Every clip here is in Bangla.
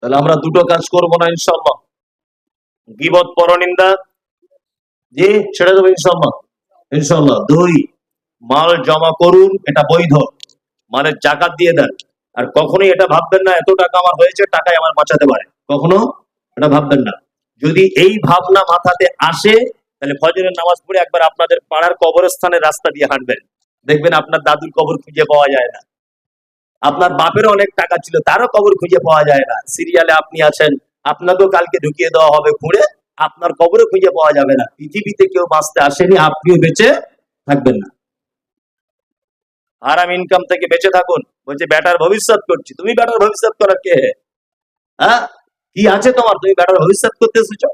তাহলে আমরা দুটো কাজ করব না ইনশাল্লাহ গিবত পরনিন্দা জি ছেড়ে দেবো ইনশাল্লাহ ইনশাল্লাহ দুই, মাল জমা করুন, এটা বৈধ। মালের জাকাত দিয়ে দেন। আর কখনোই এটা ভাববেন না, এত টাকা আমার হয়েছে, টাকাই আমার বাঁচাতে পারে। কখনো এটা ভাববেন না। যদি এই ভাবনা মাথাতে আসে, তাহলে ফজরের নামাজ পড়ে একবার আপনাদের পাড়ার কবরস্থানের রাস্তা দিয়ে হাঁটবেন। দেখবেন আপনার দাদুর কবর খুঁজে পাওয়া যায় না। আপনার বাপেরও অনেক টাকা ছিল, তারও কবর খুঁজে পাওয়া যায় না। সিরিয়ালে আপনি আছেন, আপনাকেও কালকে ঢুকিয়ে দেওয়া হবে খুঁড়ে আপনার কবরও খুঁজে পাওয়া যাবে না। পৃথিবীতে কেউ বাঁচতে আসেনি, আপনিও বেঁচে থাকবেন না। আরাম ইনকাম থেকে বেঁচে থাকুন। বলছে ব্যাটার ভবিষ্যৎ করছি। তুমি ব্যাটার ভবিষ্যৎ করার কে? হ্যাঁ? কি আছে তোমার? তুমি ব্যাটার ভবিষ্যৎ করতে এসেছ?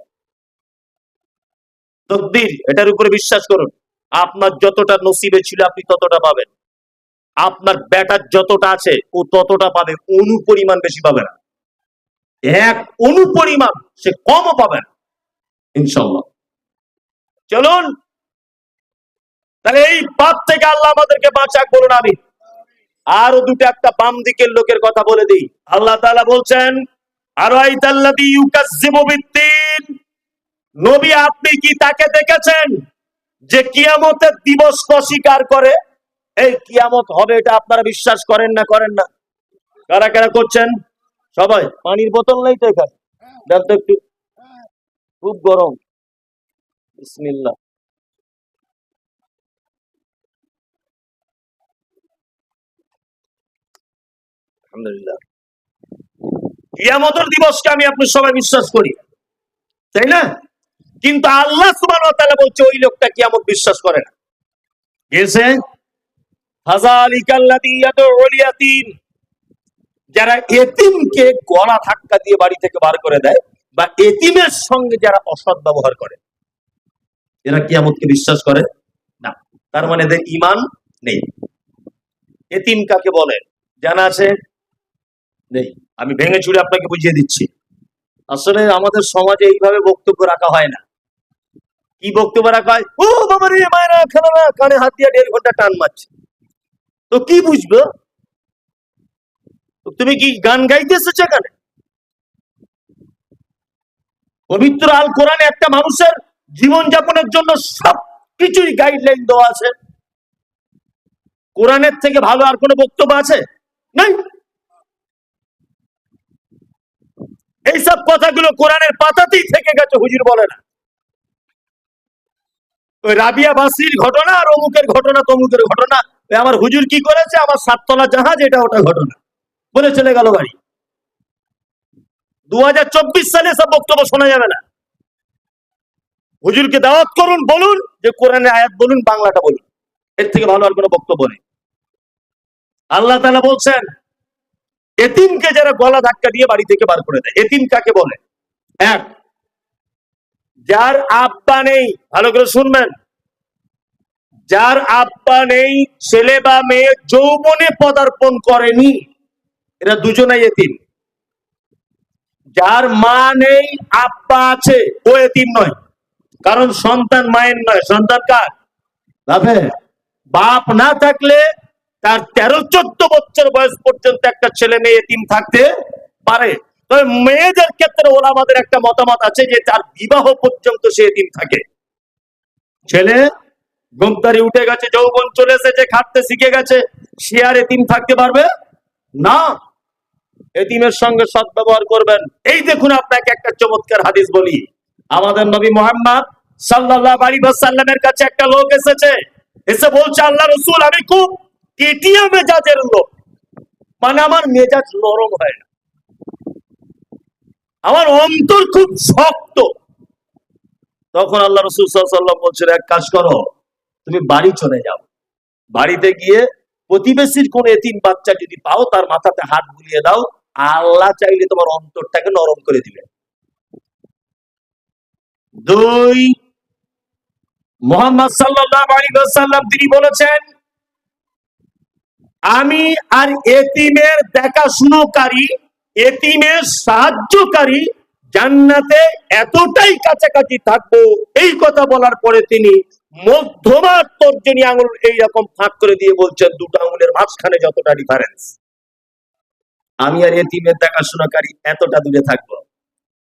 তকদির, এটার উপরে বিশ্বাস করুন। আপনার যতটা নসিবে ছিল, আপনি ততটা পাবেন। আপনার ব্যাটার যতটা আছে, ও ততটা পাবে অনু পরিমাণ বেশি পাবে না। এক অনু পরিমাণ সে কমও পাবে না ইনশাল্লাহ চলুন, তাহলে এই পাপ থেকে আল্লাহ আমাদেরকে বাঁচাক বলুন আমি আরও দুটো একটা বাম দিকের লোকের কথা বলে দিই। আল্লাহ তালা বলছেন আরও নবী, আপনি কি তাকে দেখেছেন যে কিয়ামতের দিবস অস্বীকার করে? এই কিয়ামত হবে এটা আপনারা বিশ্বাস করেন না করেন না। কারা কারা করছেন? সবাই, পানির বোতল নেই তো এখানে? তো একটু। খুব গরম। বিসমিল্লাহ। আলহামদুলিল্লাহ। কিয়ামতের দিবসকে আমি আপনি সবাই বিশ্বাস করি। তাই না? কিন্তু আল্লাহ সুবহানাহু ওয়া তাআলা বলছে, ওই লোকটা কিয়ামত বিশ্বাস করে না। গেছে যারা এতিমকে গলা ধাক্কা দিয়ে বাড়ি থেকে বার করে দেয় বা এতিমের সঙ্গে যারা অসৎ ব্যবহার করে, এরা কিয়ামতকে বিশ্বাস করে? না। তার মানে এদের ইমান নেই। এতিম কাকে বলে? জানা আছে? নেই। আমি ভেঙে চুরে আপনাকে বুঝিয়ে দিচ্ছি। আসলে আমাদের সমাজে এইভাবে বক্তব্য রাখা হয় না। কি বক্তব্য রাখা হয়? ও বাবা রে মায়েরা খেলা কানে হাত দিয়ে দেড় ঘণ্টা টান মারছে। তো কি বুঝবে? তুমি কি গান গাইতে এসেছ এখানে পবিত্র আল কোরআনে একটা মানুষের জীবন যাপনের জন্য সব কিছুই গাইডলাইন দেওয়া আছে। কোরআনের থেকে ভালো আর কোনো বক্তব্য আছে? নাই। এইসব কথাগুলো কোরআনের পাতাতেই থেকে গেছে, হুজুর বলে না। ওই রাবিয়া বাসির ঘটনা আর অমুকের ঘটনা, তমুকের ঘটনা। আমার হুজুর কি করেছে? আমার সাততলা জাহাজ, এটা ওটা ঘটনা। বলে চলে গেল বাড়ি। দুই হাজার চব্বিশ সালে সব বক্তব্য শোনা যাবে না। হুজুরকে দাওয়াত করুন, বলুন, যে কোরআনের আয়াত বলুন, বাংলাটা বলুন। এর থেকে ভালো আর কোনো বক্তব্য নেই। আল্লাহ তালা বলছেন, এতিমকে যারা গলা ধাক্কা দিয়ে বাড়ি থেকে বার করে দেয়। এতিম কাকে বলে? এক যার আব্বা নেই ভালো করে শুনবেন। যার আব্বা নেই ছেলে বা মেয়ে যৌবনে পদার্পণ করেনি। এরা দুজনেই এতিম। যার মা নেই আব্বা আছে ও এতিম নয়। কারণ সন্তান মায়ের নয়। সন্তান কার? বাপ না থাকলে তার তেরো চোদ্দ বছর বয়স পর্যন্ত একটা ছেলে মেয়ে এতিম থাকতে পারে। তবে মেয়েদের ক্ষেত্রে ওরা আমাদের একটা মতামত আছে যে তার বিবাহ পর্যন্ত সে এতিম থাকে। ছেলে ঘুমতারি উঠে গেছে, যৌবন চলে এসেছে, খাটতে শিখে গেছে, সে আর এতিম থাকতে পারবে? না। এতিমের সঙ্গে সদ্ব্যবহার করবেন। এই দেখুন আপনাকে একটা চমৎকার হাদিস বলি। আমাদের নবী মোহাম্মদ সাল্লাল্লাহু আলাইহি ওয়াসাল্লামের কাছে একটা লোক এসেছে। এসে বলছে, আল্লাহ রসুল, আমি খুব কেটিয়া মেজাজের লোক। মানে আমার মেজাজ নরম হয় না। আমার অন্তর খুব শক্ত। তখন আল্লাহ রসুল সাল্লাম বলছেন, এক কাজ করো, তুমি বাড়ি চলে যাও। বাড়িতে গিয়ে প্রতিবেশীর কোন এতিম বাচ্চা যদি পাও, তার মাথাতে হাত বুলিয়ে দাও। আল্লাহ চাইলে তোমার অন্তরটাকে নরম করে দিবে। দুই, মোহাম্মদ ওয়াসাল্লাম তিনি বলেছেন, আমি আর এতিমের দেখাশুনোকারী এতিমের সাহায্যকারী জান্নাতে এতটাই কাছাকাছি থাকব, এই কথা বলার পরে তিনি মধ্যমার তর্জনী আঙুল এইরকম ফাঁক করে দিয়ে বলছেন, দুটো আঙুলের মাঝখানে যতটা ডিফারেন্স আমি আর এতিমের দেখাশোনাকারী এতটা দূরে থাকব